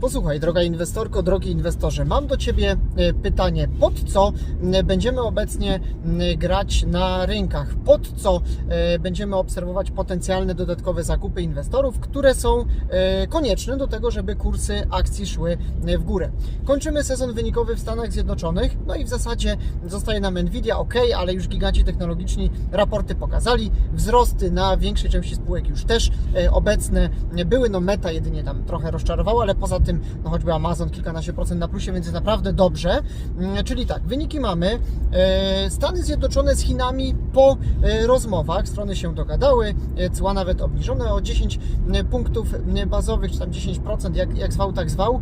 Posłuchaj, droga inwestorko, drogi inwestorze, mam do Ciebie e, pytanie, pod co będziemy obecnie grać na rynkach? Pod co e, będziemy obserwować potencjalne dodatkowe zakupy inwestorów, które są e, konieczne do tego, żeby kursy akcji szły w górę? Kończymy sezon wynikowy w Stanach Zjednoczonych, no i w zasadzie zostaje nam Nvidia, ok, ale już giganci technologiczni raporty pokazali, wzrosty na większej części spółek już też obecne były, no Meta jedynie tam trochę rozczarowała, ale poza tym no choćby Amazon kilkanaście procent na plusie, więc naprawdę dobrze. Mm, Czyli tak, wyniki mamy. E, Stany Zjednoczone z Chinami po e, rozmowach, strony się dogadały, e, cła nawet obniżone o 10 punktów bazowych, czy tam 10%, jak, jak zwał, tak zwał.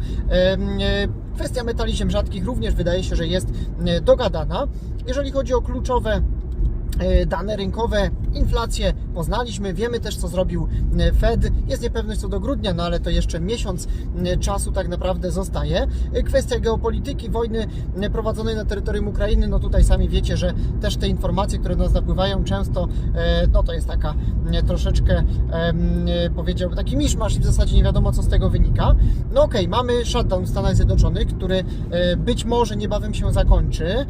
Kwestia metali ziem rzadkich również wydaje się, że jest dogadana. Jeżeli chodzi o kluczowe dane rynkowe, inflację poznaliśmy, wiemy też co zrobił e, Fed. Jest niepewność co do grudnia, no ale to jeszcze miesiąc e, czasu tak naprawdę zostaje. E, Kwestia geopolityki, wojny prowadzonej na terytorium Ukrainy, no tutaj sami wiecie, że też te informacje, które do nas napływają często, no to jest taka troszeczkę powiedziałbym taki miszmasz i w zasadzie nie wiadomo co z tego wynika. No okej, mamy shutdown w Stanach Zjednoczonych, który być może niebawem się zakończy,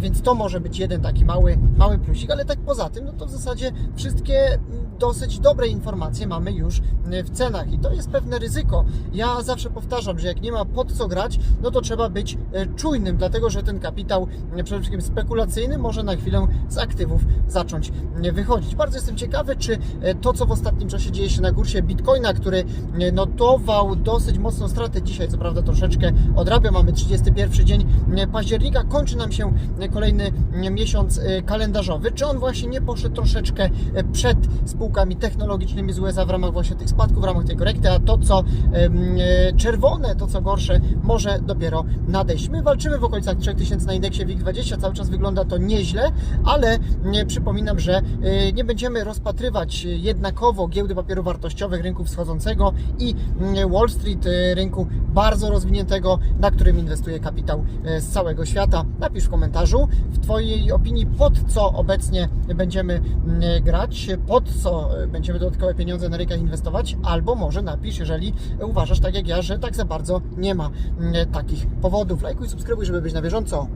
więc to może być jeden taki mały, mały plusik, ale tak poza tym, no to w zasadzie wszystkie mm, dosyć dobre informacje mamy już e, w cenach i to jest pewne ryzyko. Ja zawsze powtarzam, że jak nie ma pod co grać, no to trzeba być e, czujnym, dlatego że ten kapitał e, przede wszystkim spekulacyjny może na chwilę z aktywów zacząć wychodzić. Bardzo jestem ciekawy, czy to, co w ostatnim czasie dzieje się na kursie Bitcoina, który notował dosyć mocną stratę dzisiaj, co prawda troszeczkę odrabia, mamy 31 dzień października, kończy nam się kolejny miesiąc kalendarzowy, czy on właśnie nie poszedł troszeczkę e, przed spółkami technologicznymi z USA w ramach właśnie tych spadków, w ramach tej korekty, a to, co e, czerwone, to co gorsze, może dopiero nadejść. My walczymy w okolicach 3000 na indeksie WIG20, cały czas wygląda to nieźle, ale przypominam, że e, nie będziemy rozpatrywać jednakowo giełdy papierów wartościowych rynku wschodzącego i mm, Wall Street, rynku bardzo rozwiniętego, na którym inwestuje kapitał z całego świata. Napisz w komentarzu w Twojej opinii, pod co obecnie będziemy mm, grać, pod co e, będziemy dodatkowe pieniądze na rynkach inwestować, albo może napisz, jeżeli uważasz tak jak ja, że tak za bardzo nie ma mm, takich powodów. Lajkuj, subskrybuj, żeby być na bieżąco.